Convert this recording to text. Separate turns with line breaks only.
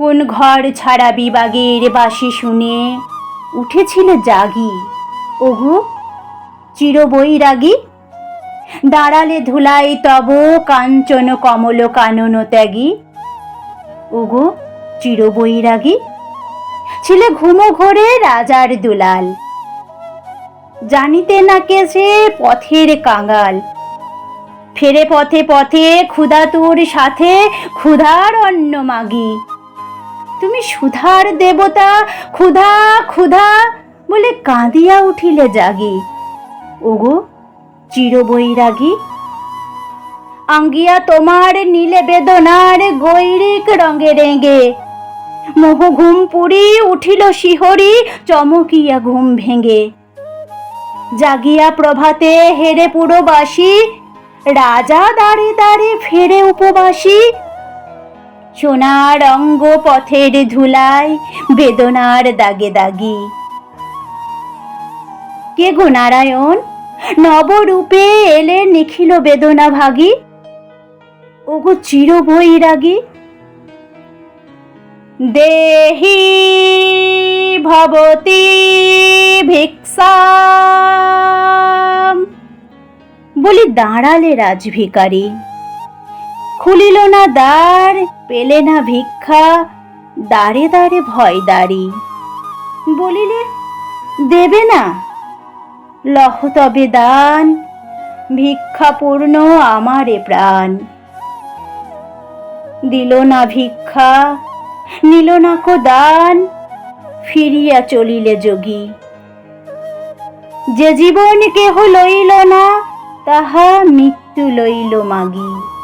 কোন ঘর ছাড়া বিবাগের বাসি শুনে? উঠেছিল জাগি। ওগো, চিরবৈরাগী? দাঁড়ালে ধুলাই তব কাঞ্চন কমল কানন ত্যাগী। ওগো, চিরবৈরাগী? ছিলে ঘুমো ঘোরে রাজার দুলাল। জানিতে না কে সে পথের কাঙাল। ফেরে পথে পথে ক্ষুধা তোর সাথে ক্ষুধার অন্ন মাগি। তুমি সুধার দেবতা, ক্ষুধা ক্ষুধা বলে কাঁদিয়া উঠিলে জাগি। ওগো, চিরবৈরাগী, আঙ্গিয়া তোমার নীলে বেদনার গৈরিক রঙে রেঙে। মোহ ঘুম পুরি উঠিল শিহরি, চমকিয়া ঘুম ভেঙে। জাগিয়া প্রভাতে হেরে পুরবাসী, রাজা দাঁড়ে দাঁড়ে ফেরে উপবাসী সোনার অঙ্গ পথের ধুলায় বেদনার দাগে দাগি। কে গো নারায়ণ? নবরূপে এলে নিখিল বেদনা ভাগী? ওগো চির বৈরাগী দেহি ভবতি ভিক্ষা। বলি দাঁড়ালে রাজভিকারী। খুলিল না দ্বার, পেলে না ভিক্ষা দাঁড়ে দাঁড়ে ভয় দাঁড়ি। বলিলে, দেবে না। লহ তবে দান, ভিক্ষা পূর্ণ আমারে প্রাণ। দিল না ভিক্ষা, নিল না কো দান, ফিরিয়া চলিলে যোগী। যে জীবন কেহ লইল না, তাহা মৃত্যু লইল মাগি।